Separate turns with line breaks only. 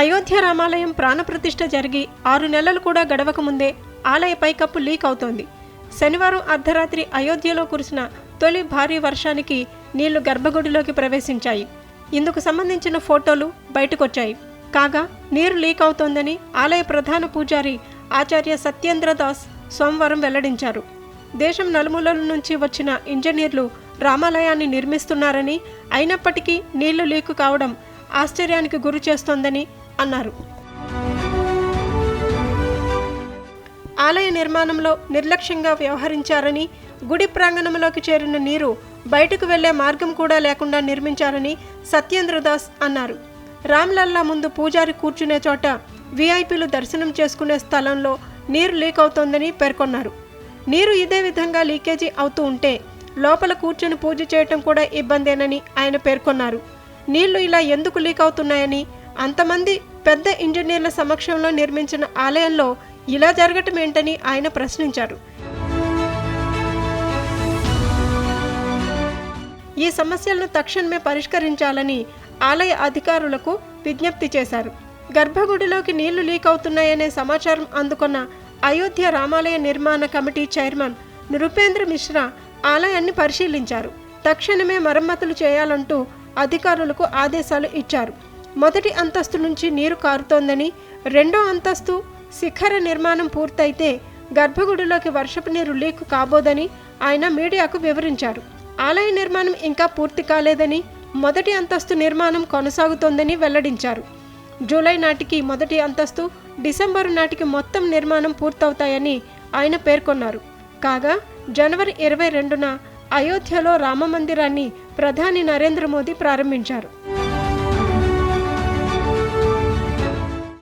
అయోధ్య రామాలయం ప్రాణప్రతిష్ఠ జరిగి ఆరు నెలలు కూడా గడవక ముందే ఆలయ పైకప్పు లీక్ అవుతోంది. శనివారం అర్ధరాత్రి అయోధ్యలో కురిసిన తొలి భారీ వర్షానికి నీళ్ళు గర్భగుడిలోకి ప్రవేశించాయి. ఇందుకు సంబంధించిన ఫోటోలు బయటకొచ్చాయి. కాగా నీరు లీక్ అవుతోందని ఆలయ ప్రధాన పూజారి ఆచార్య సత్యేంద్ర దాస్ సోమవారం వెల్లడించారు. దేశం నలుమూలల నుంచి వచ్చిన ఇంజనీర్లు రామాలయాన్ని నిర్మిస్తున్నారని అయినప్పటికీ నీళ్ళు లీకు కావడం ఆశ్చర్యానికి గురి చేస్తోందని అన్నారు. ఆలయ నిర్మాణంలో నిర్లక్ష్యంగా వ్యవహరించారని గుడి ప్రాంగణంలోకి చేరిన నీరు బయటకు వెళ్ళే మార్గం కూడా లేకుండా నిర్మించారని సత్యేంద్రదాస్ అన్నారు. రామ్లల్లా ముందు పూజారి కూర్చునే చోట వీఐపీలు దర్శనం చేసుకునే స్థలంలో నీరు లీక్ అవుతోందని పేర్కొన్నారు. నీరు ఇదే విధంగా లీకేజీ అవుతూ ఉంటే లోపల కూర్చొని పూజ చేయటం కూడా ఇబ్బందేనని ఆయన పేర్కొన్నారు. నీళ్ళు ఇలా ఎందుకు లీక్ అవుతున్నాయని అంతమంది పెద్ద ఇంజనీర్ల సమక్షంలో నిర్మించిన ఆలయంలో ఇలా జరగటం ఏంటని ఆయన ప్రశ్నించారు. ఈ సమస్యలను తక్షణమే పరిష్కరించాలని ఆలయ అధికారులకు విజ్ఞప్తి చేశారు. గర్భగుడిలోకి నీళ్ళు లీక్ అవుతున్నాయనే సమాచారం అందుకున్న అయోధ్య రామాలయ నిర్మాణ కమిటీ చైర్మన్ నృపేంద్ర మిశ్రా ఆలయాన్ని పరిశీలించారు. తక్షణమే మరమ్మతులు చేయాలంటూ అధికారులకు ఆదేశాలు ఇచ్చారు. మొదటి అంతస్తు నుంచి నీరు కారుతోందని రెండో అంతస్తు శిఖర నిర్మాణం పూర్తయితే గర్భగుడిలోకి వర్షపు నీరు లీక్ కాబోదని ఆయన మీడియాకు వివరించారు. ఆలయ నిర్మాణం ఇంకా పూర్తి కాలేదని మొదటి అంతస్తు నిర్మాణం కొనసాగుతోందని వెల్లడించారు. జూలై నాటికి మొదటి అంతస్తు డిసెంబరు నాటికి మొత్తం నిర్మాణం పూర్తవుతాయని ఆయన పేర్కొన్నారు. కాగా జనవరి ఇరవై రెండున అయోధ్యలో రామ మందిరాన్ని ప్రధాని నరేంద్ర మోదీ ప్రారంభించారు.